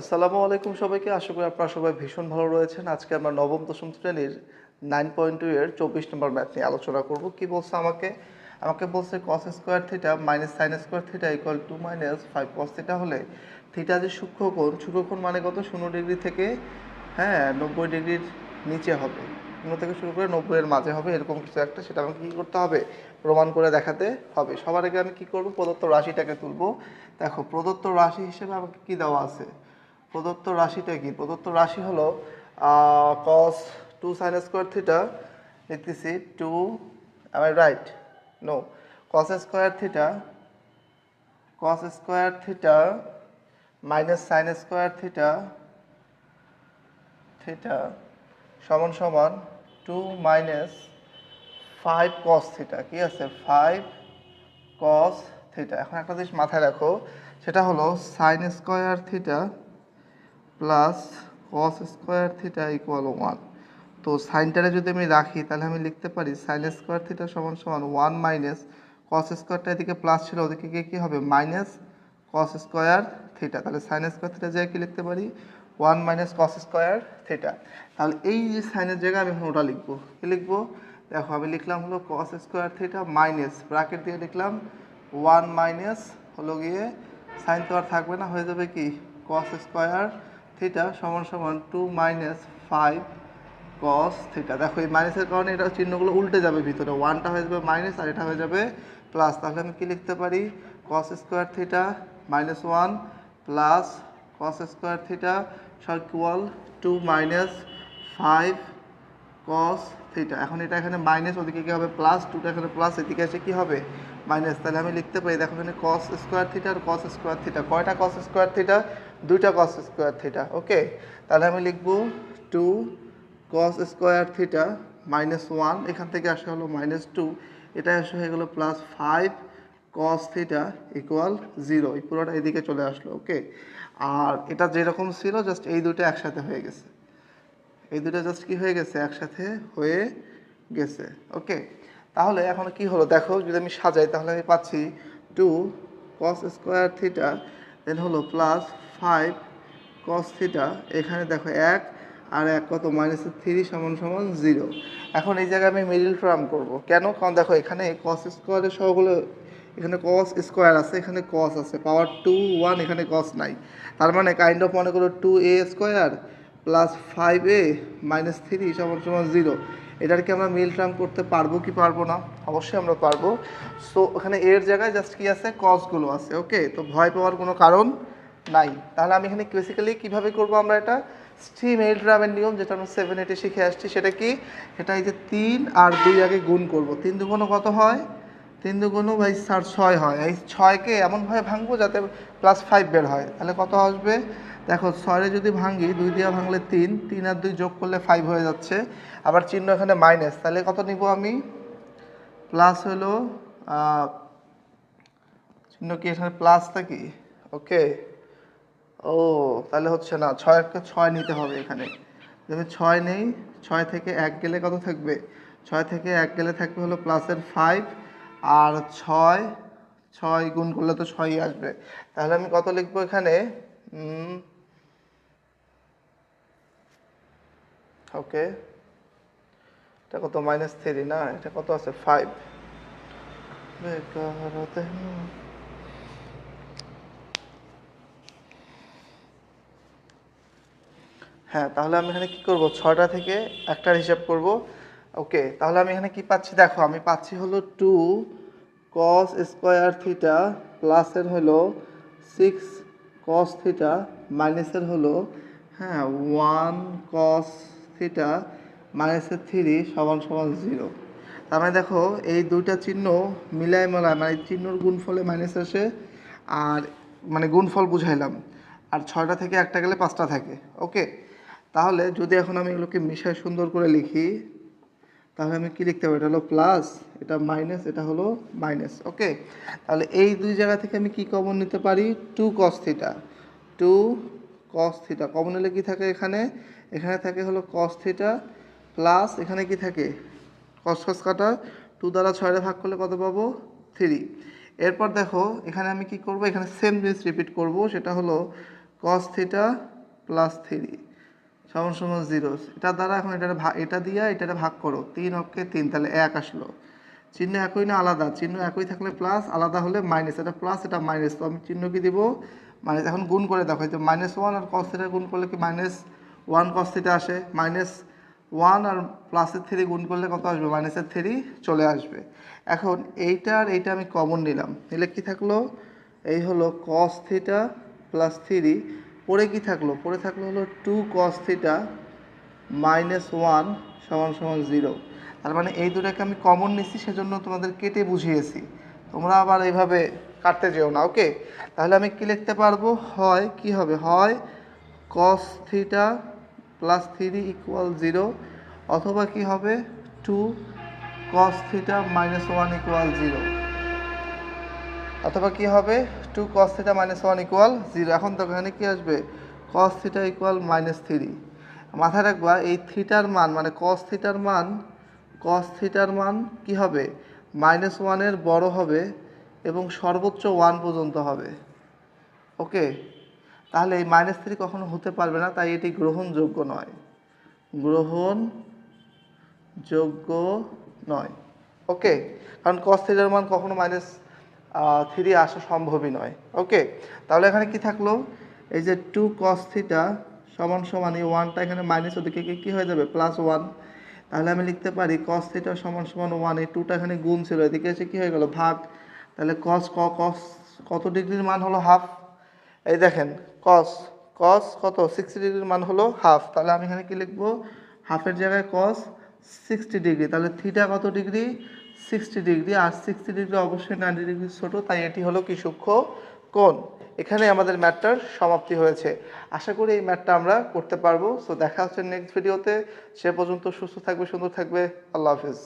আসসালামু আলাইকুম সবাইকে। আশা করি আপনারা সবাই ভীষণ ভালো রয়েছেন। আজকে আমরা নবম, দশম শ্রেণির নাইন পয়েন্ট টু এর চব্বিশ নম্বর ম্যাথ নিয়ে আলোচনা করব। কি বলছে আমাকে? আমাকে বলছে cos square theta minus sine square theta equal to minus five cos theta হলে থিটা যে সূক্ষ্মকোণ সূক্ষ্মকোণ মানে কত? শূন্য ডিগ্রি থেকে হ্যাঁ নব্বই ডিগ্রির নিচে হবে। শূন্য থেকে শুরু করে নব্বই এর মাঝে হবে, এরকম কিছু একটা। সেটা আমাকে কী করতে হবে? প্রমাণ করে দেখাতে হবে। সবার আগে আমি কী করব? প্রদত্ত রাশিটাকে তুলবো। দেখো, প্রদত্ত রাশি হিসেবে আমাকে কী দেওয়া আছে? প্রদত্ত রাশিটা কি? প্রদত্ত রাশি হলো cos two sine square theta লিখতেছি two am right no cos square theta cos square theta minus sine square theta theta সমান সমান two minus five cos theta কি আছে? ফাইভ কস থিটা এখন একটা জিনিস মাথায় রাখো, সেটা হলো sine square theta plus cos square theta equal one তো সাইনটারে যদি আমি রাখি, তাহলে আমি লিখতে পারি সাইন স্কোয়ার থিটা সমান সমান ওয়ান মাইনাস কস স্কোয়ারটা এদিকে প্লাস ছিল, ওদিকে গিয়ে কী হবে? মাইনাস কস স্কোয়ার থিটা তাহলে সাইন স্কোয়ার থিটা জায়গায় কী লিখতে পারি? One minus cos square theta তাহলে এই যে সাইনের জায়গায় আমি এখন ওটা লিখব। কী লিখব? দেখো, আমি লিখলাম হলো cos square theta minus bracket দিয়ে লিখলাম ওয়ান মাইনাস হলো গিয়ে সাইন তো আর থাকবে না, হয়ে যাবে কি? কস স্কোয়ার থিটা সমান সমান two minus five cos theta দেখো এই মাইনাসের কারণে এটা চিহ্নগুলো উল্টে যাবে ভিতরে। ওয়ানটা হয়ে যাবে মাইনাস আর এটা হয়ে যাবে প্লাস তাহলে আমি কি লিখতে পারি? Cos square theta minus one plus cos square theta equal two minus five cos theta এখন এটা এখানে মাইনাস ওদিকে কি হবে? প্লাস টুটা এখানে প্লাস এদিকে এসে কি হবে? মাইনাস তাহলে আমি লিখতে পারি, দেখো এখানে কস স্কোয়ার থিটা আর কস স্কোয়ার থিটা কয়টা কস স্কোয়ার থিটা দুইটা কস স্কোয়ার থিটা ওকে তাহলে আমি লিখব two cos square theta minus one এখান থেকে আসা হলো মাইনাস টু এটা এসে হয়ে গেলো plus five cos theta equal zero এই পুরোটা এদিকে চলে আসলো ওকে আর এটা যেরকম ছিল জাস্ট এই দুটো একসাথে হয়ে গেছে। এই দুটো জাস্ট কি হয়ে গেছে? একসাথে হয়ে গেছে ওকে তাহলে এখন কি হলো? দেখো, যদি আমি সাজাই, তাহলে আমি পাচ্ছি two cos square theta then হলো প্লাস ফাইভ কস থিটা এখানে দেখো এক, আর এক কত? মাইনাস থ্রি সমান সমান জিরো এখন এই জায়গায় আমি মিডিল টার্ম করব। কেন? কারণ দেখো এখানে কস স্কোয়ারের সবগুলো, এখানে কস স্কোয়ার আছে, এখানে কস আছে পাওয়ার টু ওয়ান এখানে কস নাই। তার মানে কাইন্ড অফ মনে করো two A square plus five A minus three সমান সমান জিরো এটার কি আমরা মিল টার্ম করতে পারব কি পারব না? অবশ্যই আমরা পারব। সো ওখানে এর জায়গায় জাস্ট কি আছে? কজগুলো আছে ওকে তো ভয় পাওয়ার কোনো কারণ নাই। তাহলে আমি এখানে বেসিক্যালি কীভাবে করব আমরা এটা? স্ট্রিম এইট ড্রামের নিয়ম, যেটা আমরা সেভেন এইটে শিখে আসছি, সেটা কি? সেটা এই যে তিন আর দুই আগে গুণ করব। তিন দুগুণ কত হয়? তিন দুগুণ ভাই স্যার ছয় হয়। এই ছয়কে এমনভাবে ভাঙবো যাতে প্লাস ফাইভ বের হয়। তাহলে কত আসবে? দেখো, ছয়ে যদি ভাঙি দুই দিয়ে ভাঙলে তিন তিন আর দুই যোগ করলে ফাইভ হয়ে যাচ্ছে। আবার চিহ্ন এখানে মাইনাস তাহলে কত নিব আমি? প্লাস হলো চিহ্ন কি এখানে প্লাস থাকি ওকে ও, তাহলে হচ্ছে না, ছয় একটা ছয় নিতে হবে এখানে। যদি ছয় নেই, ছয় থেকে এক গেলে কত থাকবে? ছয় থেকে এক গেলে থাকবে হলো প্লাসের ফাইভ আর ছয় ছয় গুণ করলে তো ছয়ই আসবে। তাহলে আমি কত লিখব এখানে? ওকে এটা কত? মাইনাস থ্রি না? এটা কত আছে? ফাইভ হ্যাঁ তাহলে আমি এখানে কি করব? ছটা থেকে একটার হিসাব করব। ওকে তাহলে আমি এখানে কি পাচ্ছি? দেখো, আমি পাচ্ছি হলো টু কস স্কোয়ার থিটা প্লাসের হলো সিক্স কস থিটা মাইনাসের হলো হ্যাঁ ওয়ান কস থিটা মাইনাসের থ্রি সমান সমান জিরো। তার মানে দেখো, এই দুইটা চিহ্ন মিলায় মেলায় মানে চিহ্নর গুণফলে মাইনাস আসে, আর মানে গুণফল বুঝাইলাম। আর ছয়টা থেকে একটা গেলে পাঁচটা থাকে, ওকে? তাহলে যদি এখন আমি এগুলোকে মিশায় সুন্দর করে লিখি, তাহলে আমি কি লিখতে পারি? এটা হলো প্লাস এটা মাইনাস এটা হলো মাইনাস ওকে? তাহলে এই দুই জায়গা থেকে আমি কি কমন নিতে পারি? Two cos theta two cos theta common নিলে কি থাকে এখানে? এখানে থাকে হলো কস থিটা প্লাস এখানে কি থাকে? কস কস কাটা। টু দ্বারা ছয়টা ভাগ করলে কত পাবো? থ্রি এরপর দেখো, এখানে আমি কি করব? এখানে সেম জিনিস রিপিট করব, সেটা হলো কস থিটা প্লাস থ্রি সমান সমান জিরো এটা দ্বারা এখন এটা এটা দিয়ে এটা ভাগ করো। তিন অক্ষে তিন, তাহলে এক আসলো। চিহ্ন একই না আলাদা? চিহ্ন একই থাকলে প্লাস আলাদা হলে মাইনাস এটা প্লাস এটা মাইনাস তো আমি চিহ্ন কি দিব? মাইনাস এখন গুণ করে দেখো যে মাইনাস ওয়ান আর কস থিটা গুণ করলে কি মাইনাস ওয়ান কস থিটা আসে? মাইনাস ওয়ান আর প্লাসের থ্রি গুণ করলে কত আসবে? মাইনাসের থ্রি চলে আসবে। এখন এইটা আর এইটা আমি কমন নিলাম। নিলে কি থাকল? এই হলো কস থিটা প্লাস থ্রি পরে কি থাকল? পরে থাকল হলো two cos theta minus one সমান সমান জিরো তার মানে এই দুটাকে আমি কমন নিচ্ছি সেজন্য তোমাদের কেটে বুঝিয়েছি। তোমরা আবার এইভাবে কাটতে যেও না, ওকে? তাহলে আমি কি লিখতে পারব? হয়, কি হবে? হয় cos theta plus three equal zero অথবা কি হবে? Two cos theta minus one equal zero অথবা কি হবে? Two cos theta minus one equal zero এখন তো এখানে কি আসবে? Cos theta equal minus three মাথায় রাখবা, এই থিটার মান মানে কস থিটার মান কস থিটার মান কি হবে? মাইনাস ওয়ানের বড় হবে এবং সর্বোচ্চ ওয়ান পর্যন্ত হবে। ওকে? তাহলে এই মাইনাস থ্রি কখনো হতে পারবে না, তাই এটি গ্রহণযোগ্য নয়। গ্রহণ যোগ্য নয়। ওকে? কারণ কস থিটার মান কখনো মাইনাস থ্রি আসা সম্ভবই নয়। ওকে? তাহলে এখানে কি থাকল? এই যে টু কস থিটা সমান সমান, এই ওয়ানটা এখানে মাইনাস ওদিকে কি- কি হয়ে যাবে? প্লাস ওয়ান তাহলে আমি লিখতে পারি কস থিটা সমান সমান ওয়ান এই টুটা এখানে গুণ ছিল, এদিকে এসে কী হয়ে গেল? ভাগ। তাহলে কস ক কস কত ডিগ্রির মান হলো হাফ এই দেখেন কস কস কত? সিক্সটি ডিগ্রির মান হলো হাফ তাহলে আমি এখানে কি লিখব? হাফের জায়গায় কস সিক্সটি ডিগ্রি। তাহলে থিটা কত ডিগ্রি? Sixty degree. আর সিক্সটি ডিগ্রি অবশ্যই নাইনটি ডিগ্রি ছোটো, তাই এটি হলো কি সূক্ষ্ম কোণ। এখানে আমাদের ম্যাটটার সমাপ্তি হয়েছে। আশা করি এই ম্যাটটা আমরা করতে পারব। সো দেখা হচ্ছে নেক্সট ভিডিওতে সে পর্যন্ত সুস্থ থাকবে, সুন্দর থাকবে। আল্লাহ হাফিজ।